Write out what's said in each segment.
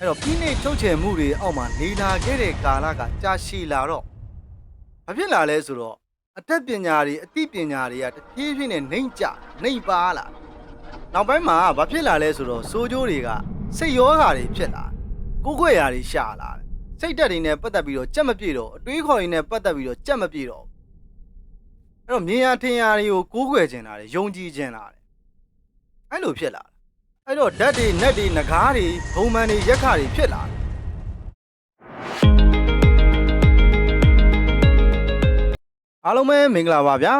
အဲ့တော့ပြီးနေချုပ်ချယ်မှုတွေအောက်မှာနေလာခဲ့တဲ့ကာလကကြာရှည်လာတော့ဘာဖြစ်လာလဲဆိုတော့အတတ်ပညာတွေအသိပညာတွေကတဖြည်းဖြည်းနဲ့နှိမ့်ကျနှိမ့်ပါလာနောက်ပိုင်းမှာဘာဖြစ်လာလဲဆိုတော့စိုးကျိုးတွေကစိတ်ရောဂါတွေဖြစ်လာကိုယ်ခွေရာတွေရှာလာတယ်စိတ်တက်တွေနဲ့ပတ်သက်ပြီးတော့ကြက်မပြေတော့အတွေးခေါ်တွေနဲ့ပတ်သက်ပြီးတော့ကြက်မပြေတော့အဲ့တော့မြင်ရထင်ရတွေကိုကိုးကွယ်ကျင်လာတယ်ယုံကြည်ကျင်လာတယ်အဲ့လိုဖြစ်လာတယ် အဲ့တော့ဓာတ်တွေနက်တွေငကားတွေဘုံမှန်တွေရက်ခတွေဖြစ်လာတယ်အားလုံးပဲမင်္ဂလာပါဗျာ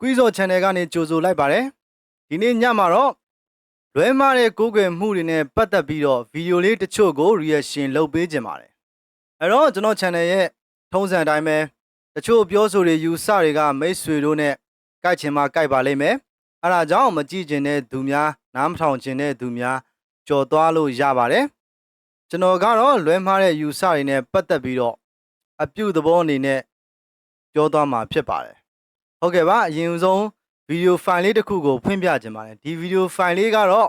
ကွီးစော channel ကနေကြိုဆိုလိုက်ပါတယ်ဒီနေ့ညမှာတော့လွဲမားတဲ့ကိုးကွယ်မှုတွေနဲ့ပတ်သက်ပြီးတော့ဗီဒီယိုလေးတချို့ကို reaction လုပ်ပေးခြင်းပါတယ်အဲ့တော့ကျွန်တော် channel ရဲ့ထုံးစံအတိုင်းပဲတချို့ပြောဆိုတွေယူဆတွေကမိတ်ဆွေတို့နဲ့ကြိုက်ချင်မှကြိုက်ပါလိမ့်မယ် အဲ့ဒါကြောင့်မကြည့်ကျင်တဲ့သူများနားမထောင်ကျင်တဲ့သူများကြော်သွားလို့ရပါတယ်ကျွန်တော်ကတော့လွဲမှားတဲ့ယူဆတွေနဲ့ပတ်သက်ပြီးတော့အပြုသဘောအနေနဲ့ပြောသွားမှာဖြစ်ပါတယ်ဟုတ်ကဲ့ပါအရင်ဆုံးဗီဒီယိုဖိုင်လေးတစ်ခုကိုဖွင့်ပြခြင်းပါတယ်ဒီဗီဒီယိုဖိုင်လေးကတော့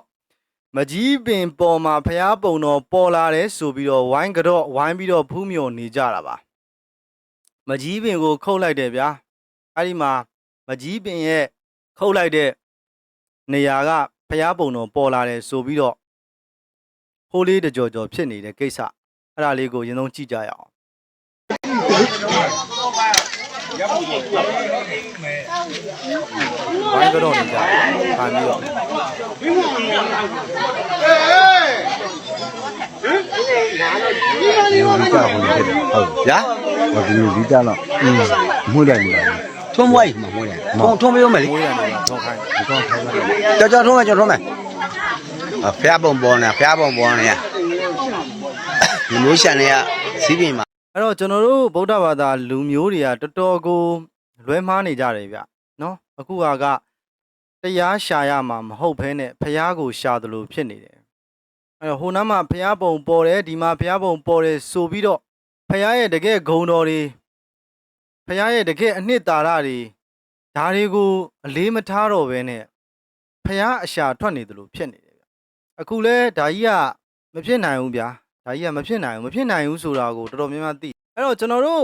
မကြီးပင်ပေါ်မှာဖျားပုံတော်ပေါ်လာတယ်ဆိုပြီးတော့ဝိုင်းကတော့ဝိုင်းပြီးတော့ဖူးမြော်နေကြတာပါမကြီးပင်ကိုခုတ်လိုက်တယ်ဗျာအဲ့ဒီမှာမကြီးပင်ရဲ့ ခုတ်လိုက်တဲ့နေရာကဖျားပုံတော်ပေါ်လာတယ်ဆိုပြီးတော့ဟိုးလေးတကြော်ကြော်ဖြစ်နေတဲ့ကိစ္စအဲ့ဒါလေးကိုရင်ဆုံးကြည့်ကြရအောင်ဘိုင်းကတော့နေကြပါပြီးတော့ဒီလိုဗီဇာဝင်ဖြစ်တယ်ဟုတ်ဗျာဟောဒီလိုဗီဇာတော့အင်းမှုလိုက်နေတာ ထုံးမွိုင်းမှာမွိုင်းတယ်ထုံးထုံးမရုံးမယ်လေဝေးရတယ်ထောက်ခိုင်းဒီကောင်ထိုင်လာကြောက်ကြောက်ထုံးမယ်ကြောက်ထုံးမယ်အဖျားပုံပေါ်နေဖျားပုံပေါ်နေဒီမျိုးရှန်တွေကစီးပြင်မှာအဲ့တော့ကျွန်တော်တို့ဗုဒ္ဓဘာသာလူမျိုးတွေကတော်တော်ကိုလွဲမှားနေကြတယ်ဗျနော်အခုဟာကတရားရှာရမှာမဟုတ်ဘဲနဲ့ဖះကိုရှာတယ်လို့ဖြစ်နေတယ်အဲ့တော့ဟိုနားမှာဖះပုံပေါ်တယ်ဒီမှာဖះပုံပေါ်တယ်ဆိုပြီးတော့ဖះရဲ့တကယ်ဂုံတော်တွေ ဖះရဲ့တကယ်အနှစ်သာရတွေဒါတွေကိုအလေးမထားတော့ဘဲနဲ့ဖះအရှာထွက်နေတယ်လို့ဖြစ်နေတယ်ဗျအခုလဲဒါကြီးကမဖြစ်နိုင်ဘူးဗျာဒါကြီးကမဖြစ်နိုင်ဘူးမဖြစ်နိုင်ဘူးဆိုတာကိုတော်တော်များများသိအဲ့တော့ကျွန်တော်တို့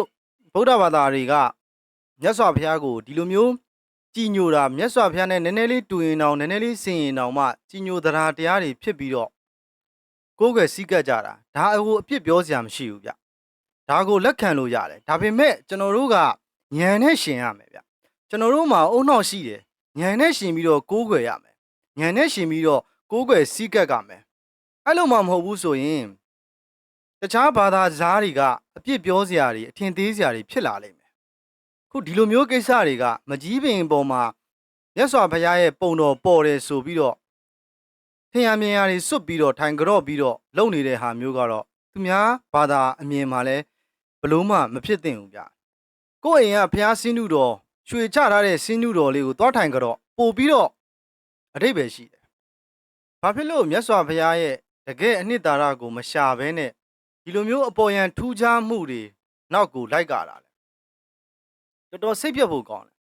ဗုဒ္ဓဘာသာတွေကမြတ်စွာဘုရားကိုဒီလိုမျိုးကြည်ညိုတာမြတ်စွာဘုရားနဲ့နည်းနည်းလေးတူရင်တောင်နည်းနည်းလေးစင်ရင်တောင်မှကြည်ညိုတရားတရားတွေဖြစ်ပြီးတော့ကိုယ်ွယ်စည်းကပ်ကြတာဒါအဟိုအပြစ်ပြောစရာမရှိဘူးဗျ ဒါကိုလက်ခံလို့ရတယ်ဒါပေမဲ့ကျွန်တော်တို့ကညံနဲ့ရှင်ရမယ်ဗျကျွန်တော်တို့မှာအုံနောက်ရှိတယ်ညံနဲ့ရှင်ပြီးတော့ကိုယ်ွယ်ရမယ်ညံနဲ့ရှင်ပြီးတော့ကိုယ်ွယ်စည်းကပ်ကြမယ်အဲ့လိုမှမဟုတ်ဘူးဆိုရင်တခြားဘာသာစကားတွေကအပြစ်ပြောစရာတွေအထင်သေးစရာတွေဖြစ်လာလိမ့်မယ်ခုဒီလိုမျိုးကိစ္စတွေကမကြီးပင်ပေါ်မှာမြတ်စွာဘုရားရဲ့ပုံတော်ပေါ်တယ်ဆိုပြီးတော့ထင်ရမြင်ရတွေစွတ်ပြီးတော့ထိုင်ကြော့ပြီးတော့လုံနေတဲ့ဟာမျိုးကတော့သူများဘာသာအမြင်မှာလဲ ဘလို့မှမဖြစ်သင့်ဘူးဗျကိုယ့်အိမ်ကဘုရားစင်းနုတော်ရွှေချထားတဲ့စင်းနုတော်လေးကိုသွားထိုင်ကြော့ပို့ပြီးတော့အတိတ်ပဲရှိတယ်ဘာဖြစ်လို့မြတ်စွာဘုရားရဲ့တကယ်အနှစ်သာရကိုမရှာဘဲနဲ့ဒီလိုမျိုးအပေါ်ယံထူးခြားမှုတွေနောက်ကိုလိုက်ကြတာလေတော်တော်စိတ်ပြတ်ဖို့ကောင်းတယ်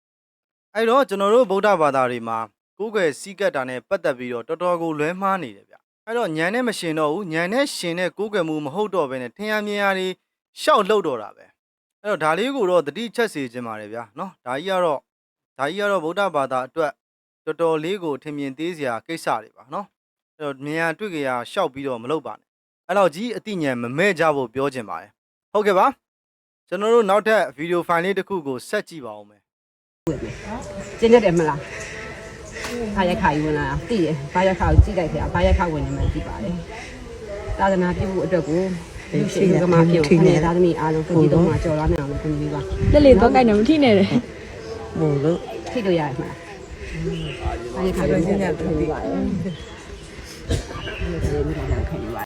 အဲ့တော့ကျွန်တော်တို့ဗုဒ္ဓဘာသာတွေမှာကိုယ်ွယ်စီးကပ်တာနဲ့ပတ်သက်ပြီးတော့တော်တော်ကိုလွဲမှားနေတယ်ဗျအဲ့တော့ညံနဲ့မရှင်တော့ဘူးညံနဲ့ရှင်တဲ့ကိုယ်ွယ်မှုမဟုတ်တော့ဘဲနဲ့ထင်ရမြင်ရတွေ ရှောက်လှုပ်တော့တာပဲအဲ့တော့ဒါလေးကိုတော့တတိချက်စီခြင်းပါတယ်ဗျာနော်ဒါကြီးကတော့ဒါကြီးကတော့ဗုဒ္ဓဘာသာအတွက်တော်တော်လေးကိုထင်မြင်သေးစရာကိစ္စတွေပါနော်အဲ့တော့မြင်ရတွေ့ကြရရှောက်ပြီးတော့မလုပ်ပါနဲ့အဲ့တော့ကြီးအတိညာဏ်မမဲ့ကြဖို့ပြောချင်ပါတယ်ဟုတ်ကဲ့ပါကျွန်တော်တို့နောက်ထပ်ဗီဒီယိုဖိုင်လေးတစ်ခုကိုဆက်ကြည့်ပါဦးမယ်ကျင်းရတယ်မလားဘာရက်ခါယူဝင်လာတာသိတယ်ဘာရက်ခါကိုကြည့်လိုက်ခဲ့တာဘာရက်ခါဝင်နေမှသိပါတယ်သာသနာပြုဖို့အတွက်ကိုလူ ရှိကမှပြုခနဲ့သာသမီအားလုံးကိုကြည့်တော့မှကြော်လာနိုင်အောင်လို့ပြင်ပြီးပါလက်လေးတော့ကိုက်နေမထိနဲ့တယ်မို့လို့ထိလို့ရတယ်မလားဘာရက်ခါကိုကြည့်ရတယ်ပြင်ပြီးပါတယ်ခံယူပါ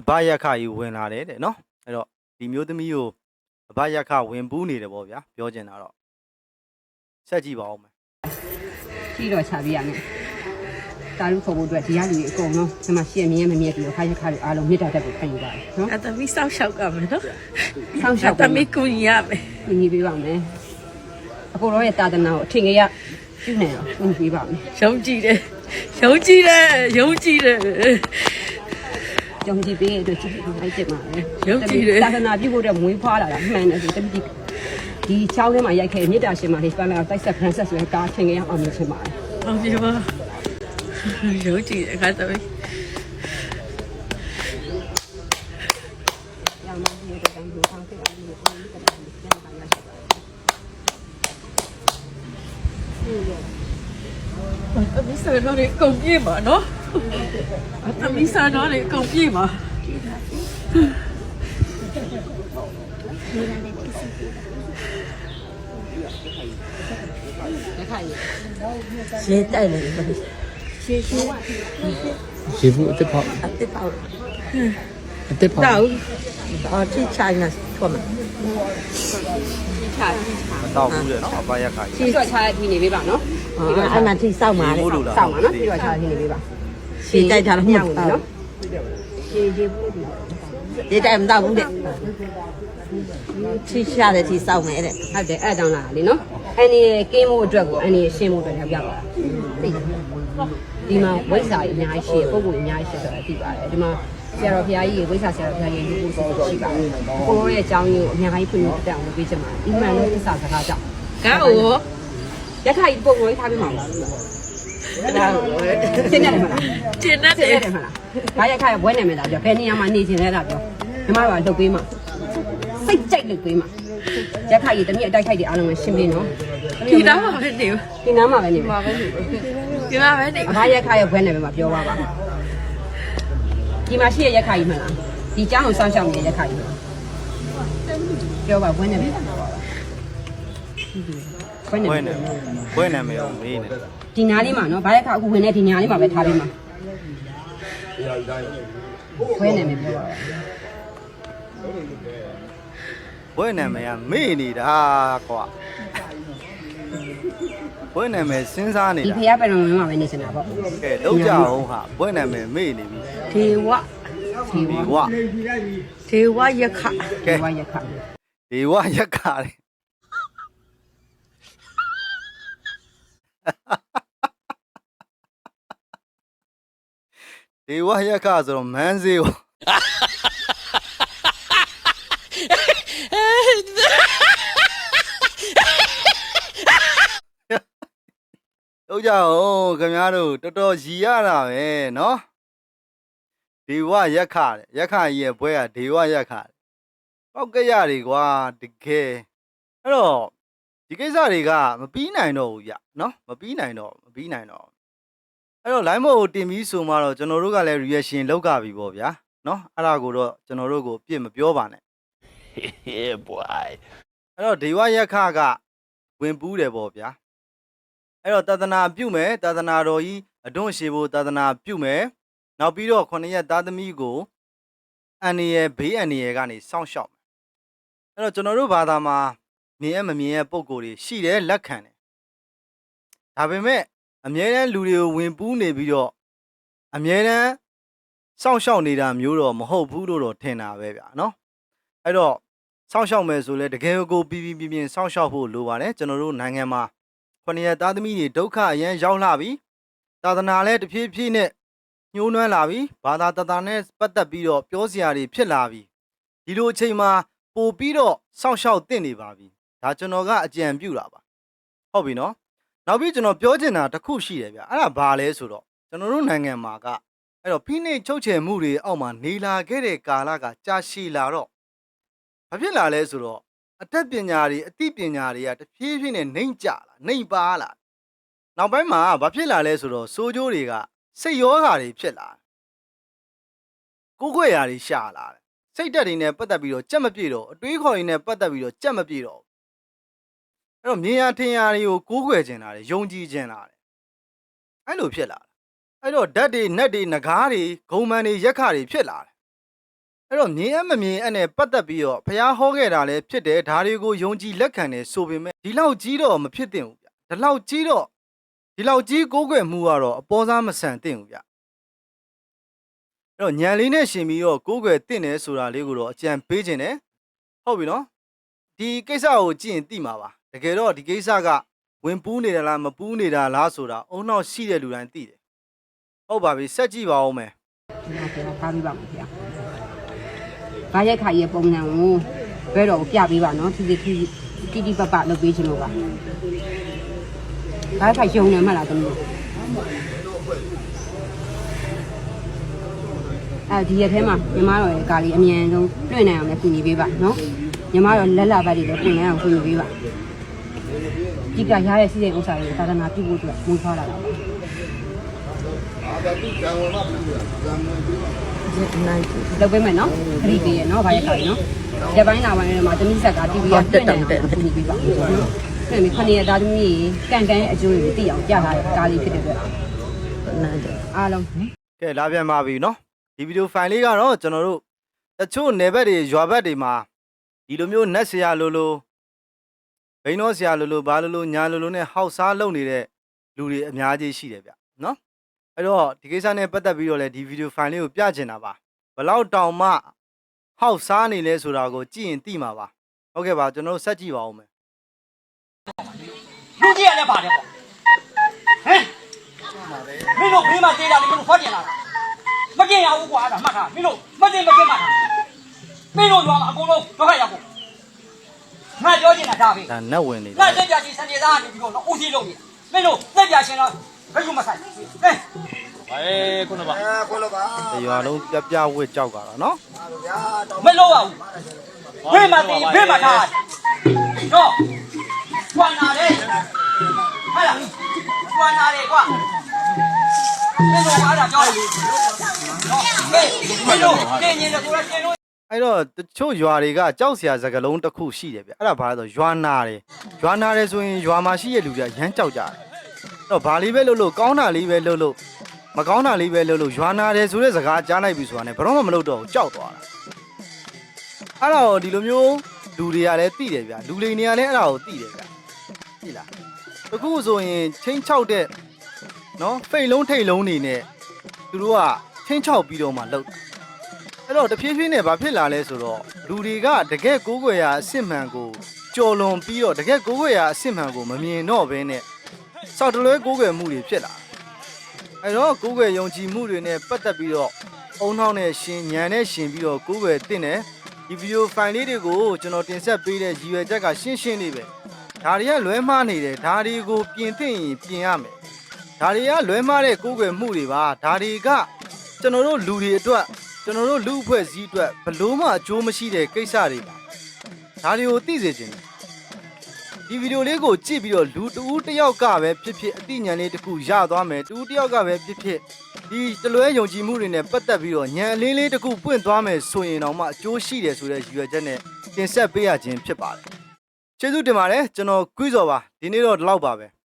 အဘရက်ခကြီးဝင်လာတယ်တဲ့နော်အဲ့တော့ဒီမျိုးသမီးကိုအဘရက်ခဝင်ပူးနေတယ်ပေါ့ဗျာပြောချင်တာတော့ဆက်ကြည့်ပါဦးမယ်ထိတော့ချပြရမယ် တာလူခေါ်ဖို့အတွက်ဒီရလူကြီးအကုန်လုံးဒီမှာရှင်းမြင်းမမြဲပြီးတော့ခါရက်ခါတွေအားလုံးမြစ်တာတက်ကိုခံယူပါတယ်နော်အသမီးစောက်ရှောက်ကမယ်နော်ဆောင်းလျှောက်အသမီးကူညီရမယ်ညီညီပေးပါမယ်အကိုရောရဲ့တာသနာကိုအထင်ကြီးရပြုနေအောင်ညီပေးပါမယ်ယုံကြည်တယ်ယုံကြည်တယ်ယုံကြည်တယ်ယုံကြည်ပေးတဲ့အတွက်ချစ်ပြီးလိုက်တင်ပါလေယုံကြည်တယ်သာသနာပြုဖို့အတွက်မွေးဖွားလာတာမှန်တယ်ဆိုတပိဒီချောင်းထဲမှာရိုက်ခဲ့မြစ်တာရှင်မလေးပန်းလာတိုက်ဆက်ဖရန်ဆက်ဆိုတဲ့ကားထင်ကြရအောင်လို့ရှင်ပါတယ်အောင်ပြပါရုပ်ကြည့်တဲ့ခါသမီးရောင်မကြီးတဲ့တန်းကိုဖောင်းခဲ့အောင်လို့ပြန်လာရရှိပါ တယ်အမီဆာတော့လေကုန်ပြေးပါနော်အမီဆာတော့လေကုန်ပြေးပါလက်ခါကြီး ရေတိုက်နေတယ်ရေဘူးအစ်ဖောက်အတစ်ပေါက်အစ်ဖောက်တော့အော်ချိချိုင်းကထွက်မှာချာချာမတော့ဘူးလေနော်အပရက်ခါကြီးပြီးတော့ချာပြီးနေပေးပါနော်အော်အဲ့မှာထိစောက်မှာလေဟုတ်လို့လားစောင့်ပါနော်ပြီးတော့ချာပြီးနေပေးပါရေတိုက်ထားလို့မညောရင်းဘူးနော်နော်ရေရေဘူးဒီရေတိုက်မတော့ဘူးတဲ့ချိရှာတဲ့ထိစောက်မယ်တဲ့ဟုတ်တယ်အဲ့တောင်းလာလေနော် အန်ဒီရဲ့ကင်းမှုအတွက်ကိုအန်ဒီရဲ့ရှင်းမှုအတွက်ရောက်ပါသိတယ်ဒီမှာဝိဇ္ဇာကြီးအများကြီးရှိရပုံပုံအများကြီးရှိဆိုတာသိပါတယ်ဒီမှာဆရာတော်ဘုရားကြီးဝိဇ္ဇာဆရာတော်ဘုရားကြီးလူကိုဆိုရှိပါတယ်ကိုရောရဲ့အကြောင်းရင်းကိုအများကြီးဖွင့်ပြတက်အောင်လုပ်ပေးချင်ပါတယ်ဒီမှန်လို့သစ္စာစကားကြောင့်ကောက်ရောရက်ခါကြီးပုံပေါ်ထားပြီးမှာပါဒါရှင်းရတယ်မလားကျင်းတတ်ရှင်းတယ်ရတယ်မလားဘာရက်ခါရဲ့ဘွဲနေမယ်လားပြောဘယ်နေရာမှာနေချင်လဲလားပြောညီမတို့ကလုပ်ပေးမှာစိတ်ကြိုက်လုပ်ပေးမှာ ရက်ခါကြီးတမီးအတိုက်ခိုက်တွေအားလုံးပဲရှင်းပေးနော်ဒီတော့မှပဲနေဒီနားမှာပဲနေမှာဒီမှာပဲနေအဘာရက်ခါရဲ့ဘွဲနေမယ်မှာပြောပါပါဒီမှာရှိရရက်ခါကြီးမလားဒီကျောင်းကိုစောင့်ရှောက်နေတဲ့ရက်ခါကြီးပြောပါဘွဲနေမယ်ဘွဲနေဘွဲမယ်နေဘွဲနေမယ်အောင်မေးနေဒီနားလေးမှာနော်ဘာရက်ခါအခုဝင်နေဒီညာလေးမှာပဲထားပေးမှာဘွဲနေမယ်ပြောပါ ဘွဲနေမယ်ကမေ့နေတာကွာဘွဲနေမယ်စဉ်းစားနေဒီတာဖះပယ်တော်ဝင်မှာပဲနေစင်တာပေါ့ကဲလုံးကြအောင်ဟာဘွဲနေမယ်မေ့နေပြီဒေဝဒီဒီဝဝဒေဝယခကဲဒီဝရက်ခါဒီဝရက်ခါတယ်ဒီဝရက်ခါဆိုတော့မန်းစေးကို ကြအောင်ခင်ဗျားတို့တော်တော်ရည်ရတာပဲเนาะဒီဝရက်ခတဲ့ရက်ခကြီးရဲ့ဘွဲကဒီဝရက်ခတဲ့ပောက်ကရတွေကွာတကယ်အဲ့တော့ဒီကိစ္စတွေကမပြီးနိုင်တော့ဘူးဗျเนาะမပြီးနိုင်တော့မပြီးနိုင်တော့အဲ့တော့ line မို့တင်ပြီးဆိုမှတော့ကျွန်တော်တို့ကလည်း reaction လောက်ကြပြီပေါ့ဗျာเนาะအဲ့ဒါကိုတော့ကျွန်တော်တို့ကိုအပြစ်မပြောပါနဲ့ yeah boy အဲ့တော့ဒေဝယက္ခကဝင်ပူးတယ်ပေါ့ဗျာ အဲ့တော့တသနာပြုမယ်တသနာတော်ကြီးအတွန့်ရှိဖို့တသနာပြုမယ်နောက်ပြီးတော့ခொနရက်သားသမီးကိုအန်နီရဲ့ဘေးအန်နီရဲ့ကနေစောင့်ရှောက်မယ်အဲ့တော့ကျွန်တော်တို့ဘာသာမှာမြင်ရမမြင်ရပုံကိုယ်တွေရှိတယ်လက်ခံတယ်ဒါပေမဲ့အမြဲတမ်းလူတွေကိုဝင်ပူးနေပြီးတော့အမြဲတမ်းစောင့်ရှောက်နေတာမျိုးတော့မဟုတ်ဘူးလို့တော့ထင်တာပဲဗျာနော်အဲ့တော့စောင့်ရှောက်မယ်ဆိုလဲတကယ်ကိုပြီးပြီးပြင်းပြင်းစောင့်ရှောက်ဖို့လိုပါတယ်ကျွန်တော်တို့နိုင်ငံမှာ ခொနည်းသားသမီးတွေဒုက္ခအရန်ရောက်လာပြီသာသနာလည်းတဖြည်းဖြည်းနဲ့ညှိုးနွမ်းလာပြီဘာသာတသာနဲ့ပတ်သက်ပြီးတော့ပြောစရာတွေဖြစ်လာပြီဒီလိုအချိန်မှာပို့ပြီးတော့စောင့်ရှောက်တင်နေပါပြီဒါကျွန်တော်ကအကြံပြုတာပါဟုတ်ပြီနော်နောက်ပြီးကျွန်တော်ပြောချင်တာတစ်ခုရှိတယ်ဗျအဲ့ဒါဘာလဲဆိုတော့ကျွန်တော်တို့နိုင်ငံမှာကအဲ့တော့ဖိနှိပ်ချုပ်ချယ်မှုတွေအောက်မှာနေလာခဲ့တဲ့ကာလကကြာရှည်လာတော့ဘာဖြစ်လာလဲဆိုတော့ အတတ်ပညာတွေအသိပညာတွေကတဖြည်းဖြည်းနဲ့နှိမ့်ကျလာနှိမ့်ပါလာနောက်ပိုင်းမှာဘာဖြစ်လာလဲဆိုတော့စိုးကျိုးတွေကစိတ်ရောဂါတွေဖြစ်လာတယ်ကိုယ်ခွေရာတွေရှာလာတယ်စိတ်တက်တွေနဲ့ပတ်သက်ပြီးတော့ကြက်မပြေတော့အတွေးခေါ်တွေနဲ့ပတ်သက်ပြီးတော့ကြက်မပြေတော့အဲ့တော့မြင်ရထင်ရတွေကိုကိုးကွယ်ကျင်လာတယ်ယုံကြည်ကျင်လာတယ်အဲ့လိုဖြစ်လာတယ်အဲ့တော့ဓာတ်တွေနက်တွေငကားတွေဂုံမန်တွေရက်ခတွေဖြစ်လာတယ် အဲ့တော့မြင်အမမြင်အနဲ့ပတ်သက်ပြီးတော့ဘုရားဟောခဲ့တာလည်းဖြစ်တယ်ဒါတွေကိုယုံကြည်လက်ခံတယ်ဆိုပေမဲ့ဒီလောက်ကြီးတော့မဖြစ်သင့်ဘူးဗျဒီလောက်ကြီးတော့ဒီလောက်ကြီးကိုးကွယ်မှုကတော့အပေါ်စားမဆန်သင့်ဘူးဗျအဲ့တော့ညံလေးနဲ့ရှင်ပြီးတော့ကိုးကွယ်သင့်တယ်ဆိုတာလေးကိုတော့အကြံပေးခြင်းတယ်ဟုတ်ပြီနော်ဒီကိစ္စကိုကြည့်ရင်သိမှာပါတကယ်တော့ဒီကိစ္စကဝင်ပူးနေတာလားမပူးနေတာလားဆိုတာအုံနောက်ရှိတဲ့လူတိုင်းသိတယ်ဟုတ်ပါပြီဆက်ကြည့်ပါဦးမယ်ဒီမှာပြောထားပြီးပါမယ်ခင်ဗျာ ဘာရက်ခါရဲ့ပုံစံကိုဘဲတော်ကိုပြပေးပါနော်သူစီသူတိတိပပလုပ်ပေးချင်လို့ပါဘာရက်ခါယုံနေမှလားသမီးအဲဒီရက်ထဲမှာညီမတော်ရဲ့ကာလီအမြန်ဆုံးလွှင့်နိုင်အောင်လည်းကူညီပေးပါနော်ညီမတော်လက်လာဘက်တွေလည်းပြင်နိုင်အောင်ကူညီပေးပါဒီကရရဲ့စီစဉ်ဥစ္စာတွေကိုသာသနာပြုဖို့အတွက်ဝင်သွားလာတာပါလုပ်ပေး မယ်နော်ခရီးပေးရနော်ဘာရက်ခါနော်ရပိုင်းလာပိုင်းထဲမှာသမီးဆက်က TV ကတက်တယ်တက်ပြီပြပါနော်ပြန်ပြီးခဏရသားသမီးကန်ကန်အကျိုးတွေသိအောင်ကြားထားတဲ့ကားလေးဖြစ်တဲ့အတွက်အားလုံးကဲလာပြန်ပါပြီနော်ဒီဗီဒီယိုဖိုင်လေးကတော့ကျွန်တော်တို့တချို့နယ်ဘက်တွေရွာဘက်တွေမှာဒီလိုမျိုးနက်ဆရာလိုလိုဘိန်းတော်ဆရာလိုလိုဘာလိုလိုညာလိုလိုနဲ့ဟောက်စားလုပ်နေတဲ့လူတွေအများကြီးရှိတယ်ဗျနော် အဲ့တော့ဒီကိစ္စနဲ့ပတ်သက်ပြီးတော့လည်းဒီဗီဒီယိုဖိုင်လေးကိုပြချင်တာပါဘလောက်တောင်မှဟောက်စားနေလဲဆိုတာကိုကြည့်ရင်သိမှာပါဟုတ်ကဲ့ပါကျွန်တော်တို့ဆက်ကြည့်ပါဦးမယ်လူကြီးရလည်းပါတယ်ပေါ့ဟမ်မင်းတို့ဘေးမှာတေးတာလေမင်းတို့ဖွက်ကျင်လာတာမကျင်ရဘူးကွာအဲ့ဒါမှတ်ထားမင်းတို့မကျင်မကျင်မှတ်ထားမင်းတို့ရွာမှာအကုန်လုံးဒုက္ခရောက်ကုန်ငါပြောချင်တာဒါပဲဒါနတ်ဝင်နေတငါယ်တက်ပြချင်းစံကြေသားကနေပြီးတော့ဦးစီးလုပ်နေတာမင်းတို့တက်ပြချင်းတော့ ဘယ်ယူမဆိုင်ဟဲ့တရွာလုံးပြပြဝစ်ကြောက်ကြတာနော်မလုပ်ရဘူးဘေးမှာတေးဘေးမှာထားတော့ကွာနာလေဟဲ့လားကွာနာလေကွာမင်းတို့အားဒါပြောတယ်နော်ဟေးမင်းတို့တင်းရင်လည်းကိုယ်ကတင်းလို့အဲ့တော့တချို့ရွာတွေကကြောက်စရာစကားလုံးတစ်ခုရှိတယ်ဗျအဲ့ဒါဘာလဲဆိုရွာနာတယ်ရွာနာတယ်ဆိုရင်ရွာမှာရှိတဲ့လူတွေကရမ်းကြောက်ကြတယ်အဲ့ တော့ဘာလေးပဲလုပ်လို့ကောင်းတာလေးပဲလုပ်လို့မကောင်းတာလေးပဲလုပ်လို့ရွာနာတယ်ဆိုတဲ့စကားကြားလိုက်ပြီဆိုတာနဲ့ဘယ်တော့မှမလုပ်တော့ဘူးကြောက်သွားတာအဲ့တော့ဒီလိုမျိုးလူတွေကလည်းသိတယ်ဗျလူလိန်တွေကလည်းအဲ့ဒါကိုသိတယ်ဗျသိလားအခုဆိုရင်ချင်းချောက်တဲ့နော်ဖိတ်လုံးထိတ်လုံးနေနဲ့သူတို့ကချင်းချောက်ပြီးတော့မှလုပ်အဲ့တော့တဖြည်းဖြည်းနဲ့ဘာဖြစ်လာလဲဆိုတော့လူတွေကတကယ်ကိုးကွယ်ရာအစစ်မှန်ကိုကြော်လွန်ပြီးတော့တကယ်ကိုးကွယ်ရာအစစ်မှန်ကိုမမြင်တော့ဘဲနဲ့ စောက်တလွဲကိုးကွယ်မှုတွေဖြစ်လာအဲ့တော့ကိုးကွယ်ယုံကြည်မှုတွေနဲ့ပတ်သက်ပြီးတော့အုံနှောင်းနဲ့ရှင်ညံနဲ့ရှင်ပြီးတော့ကိုးကွယ်တင်တယ်ဒီဗီဒီယိုဖိုင်လေးတွေကိုကျွန်တော်တင်ဆက်ပေးတဲ့ရည်ရွယ်ချက်ကရှင်းရှင်းလေးပဲဒါတွေကလွဲမှားနေတယ်ဒါတွေကိုပြင်သင့်ရင်ပြင်ရမယ်ဒါတွေကလွဲမှားတဲ့ကိုးကွယ်မှုတွေပါဒါတွေကကျွန်တော်တို့လူတွေအတွက်ကျွန်တော်တို့လူအဖွဲ့စည်းအတွက်ဘလို့မှအကျိုးမရှိတဲ့ကိစ္စတွေပါဒါတွေကိုသိစေချင်တယ် ဒီဗီဒီယိုလေးကိုကြည့်ပြီးတော့လူတူတစ်ယောက်ကပဲဖြစ်ဖြစ်အသိဉာဏ်လေးတစ်ခုရသွားမယ်တူတစ်ယောက်ကပဲဖြစ်ဖြစ်ဒီတလွဲယုံကြည်မှုတွေနဲ့ပတ်သက်ပြီးတော့ဉာဏ်အလင်းလေးတစ်ခုပွင့်သွားမယ်ဆိုရင်တော့မှအကျိုးရှိတယ်ဆိုတဲ့ရည်ရွယ်ချက်နဲ့တင်ဆက်ပေးရခြင်းဖြစ်ပါတယ်ကျေးဇူးတင်ပါတယ်ကျွန်တော်ကွီးစော်ပါဒီနေ့တော့ဒီလောက်ပါပဲ